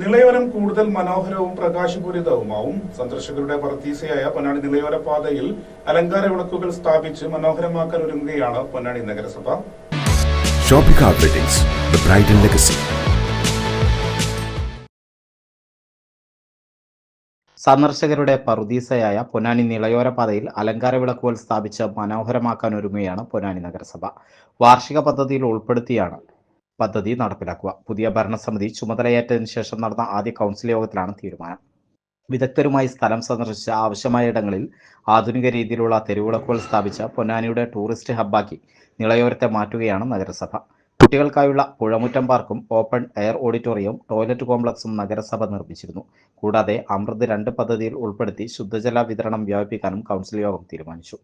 നിളയോരം കൂടുതൽ മനോഹരവും പ്രകാശപൂരിതവുമാവും. സന്ദർശകരുടെ പറത്തീസയായ പൊന്നാനി നിളയോര പാതയിൽ അലങ്കാര വിളക്കുകൾ സ്ഥാപിച്ച് മനോഹരമാക്കാൻ ഒരുങ്ങുകയാണ് പൊന്നാനി നഗരസഭ. ഷോപ്പിംഗ് ലെഗസി സന്ദർശകരുടെ പറുദീസയായ പൊന്നാനി നിളയോര പാതയിൽ അലങ്കാര വിളക്കുകൾ സ്ഥാപിച്ച് മനോഹരമാക്കാൻ ഒരുങ്ങുകയാണ് പൊന്നാനി നഗരസഭ. വാർഷിക പദ്ധതിയിൽ ഉൾപ്പെടുത്തിയാണ് പദ്ധതി നടപ്പിലാക്കുക. പുതിയ ഭരണസമിതി ചുമതലയേറ്റതിനു ശേഷം നടന്ന ആദ്യ കൗൺസിൽ യോഗത്തിലാണ് തീരുമാനം. വിദഗ്ധരുമായി സ്ഥലം സന്ദർശിച്ച ആവശ്യമായ ഇടങ്ങളിൽ ആധുനിക രീതിയിലുള്ള തെരുവിളക്കുകൾ സ്ഥാപിച്ച പൊന്നാനിയുടെ ടൂറിസ്റ്റ് ഹബ്ബാക്കി നിളയോരത്തെ മാറ്റുകയാണ് നഗരസഭ. കുട്ടികൾക്കായുള്ള പുഴമുറ്റം പാർക്കും ഓപ്പൺ എയർ ഓഡിറ്റോറിയവും ടോയ്ലറ്റ് കോംപ്ലക്സും നഗരസഭ നിർമ്മിച്ചിരുന്നു. കൂടാതെ അമൃത് രണ്ട് പദ്ധതിയിൽ ഉൾപ്പെടുത്തി ശുദ്ധജല വിതരണം വ്യാപിപ്പിക്കാനും കൗൺസിൽ യോഗം തീരുമാനിച്ചു.